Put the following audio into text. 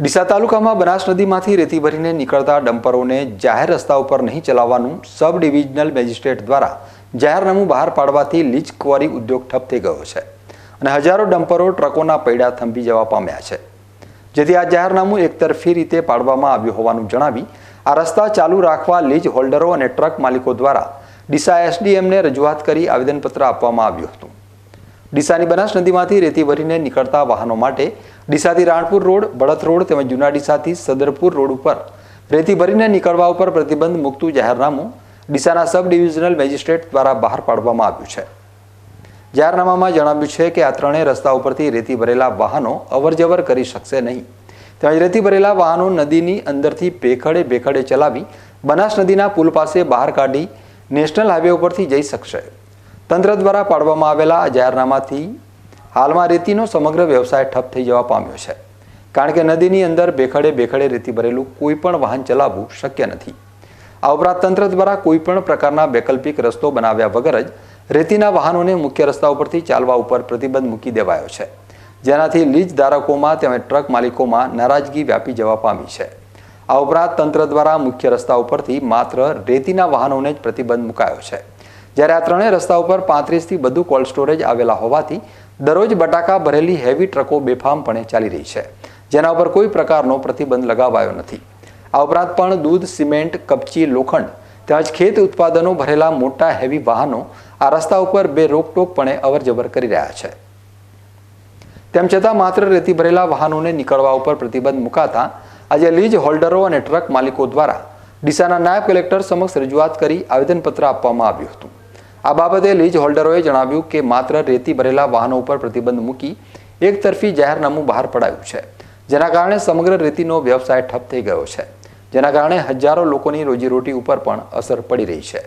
ડીસા તાલુકામાં બનાસ નદીમાંથી રેતી ભરીને નીકળતા ડમ્પરોને જાહેર રસ્તા ઉપર નહીં ચલાવવાનું સબ ડિવિઝનલ મેજિસ્ટ્રેટ દ્વારા જાહેરનામું બહાર પાડવાથી લીજ ક્વોરી ઉદ્યોગ ઠપ થઈ ગયો છે અને હજારો ડમ્પરો ટ્રકોના પૈડા થંભી જવા પામ્યા છે. જેથી આ જાહેરનામું એકતરફી રીતે પાડવામાં આવ્યું હોવાનું જણાવી આ રસ્તા ચાલુ રાખવા લીજ હોલ્ડરો અને ટ્રક માલિકો દ્વારા ડીસા એસડીએમને રજૂઆત કરી આવેદનપત્ર આપવામાં આવ્યું હતું. ડીસાની બનાસ નદીમાંથી રેતી ભરીને નીકળતા વાહનો માટે ડીસાથી રાણપુર રોડ, બળદ રોડ તેમજ જૂના ડીસાથી સદરપુર રોડ ઉપર રેતી ભરીને નીકળવા ઉપર પ્રતિબંધ મૂકતું જાહેરનામું ડીસાના સબ ડિવિઝનલ મેજિસ્ટ્રેટ દ્વારા બહાર પાડવામાં આવ્યું છે. જાહેરનામામાં જણાવ્યું છે કે આ ત્રણેય રસ્તા ઉપરથી રેતી ભરેલા વાહનો અવરજવર કરી શકશે નહીં. તેમજ રેતી ભરેલા વાહનો નદીની અંદરથી ભેખડે ભેખડે ચલાવી બનાસ નદીના પુલ પાસે બહાર કાઢી નેશનલ હાઈવે ઉપરથી જઈ શકશે. તંત્ર દ્વારા પાડવામાં આવેલા આ જાહેરનામાથી હાલમાં રેતીનો સમગ્ર વ્યવસાય ઠપ થઈ જવા પામ્યો છે. કારણ કે નદીની અંદર બેખડે બેખડે રેતી ભરેલું કોઈ પણ વાહન ચલાવવું શક્ય નથી. આ ઉપરાંત તંત્ર દ્વારા કોઈ પણ પ્રકારના વૈકલ્પિક રસ્તો બનાવ્યા વગર જ રેતીના વાહનોને મુખ્ય રસ્તા ઉપરથી ચાલવા ઉપર પ્રતિબંધ મૂકી દેવાયો છે. જેનાથી લીજ ધારકોમાં તેમજ ટ્રક માલિકોમાં નારાજગી વ્યાપી જવા પામી છે. આ ઉપરાંત તંત્ર દ્વારા મુખ્ય રસ્તા ઉપરથી માત્ર રેતીના વાહનોને જ પ્રતિબંધ મુકાયો છે. જ્યારે આ ત્રણેય રસ્તા ઉપર પાંત્રીસથી વધુ કોલ્ડ સ્ટોરેજ આવેલા હોવાથી દરરોજ બટાકા, ભરેલી હેવી ટ્રકો બેફામપણે ચાલી રહી છે. જેના ઉપર કોઈ પ્રકારનો પ્રતિબંધ લગાવાયો નથી. આ ઉપરાંત પણ દૂધ, સિમેન્ટ, કપચી, લોખંડ તેમજ ખેત ઉત્પાદનો ભરેલા મોટા હેવી વાહનો આ રસ્તા ઉપર બે રોકટોકપણે અવરજવર કરી રહ્યા છે. તેમ છતાં માત્ર રેતી ભરેલા વાહનોને નીકળવા ઉપર પ્રતિબંધ મુકાતા આજે લીજ હોલ્ડરો અને ટ્રક માલિકો દ્વારા ડીસાના નાયબ કલેક્ટર સમક્ષ રજૂઆત કરી આવેદનપત્ર આપવામાં આવ્યું હતું. આ બાબતે લીજ હોલ્ડરોએ જણાવ્યું કે માત્ર રેતી ભરેલા વાહનો ઉપર પ્રતિબંધ મૂકી એકતરફી જાહેરનામું બહાર પડાયું છે, જેના કારણે સમગ્ર રેતીનો વ્યવસાય ઠપ થઈ ગયો છે. જેના કારણે હજારો લોકોની રોજીરોટી ઉપર પણ અસર પડી રહી છે.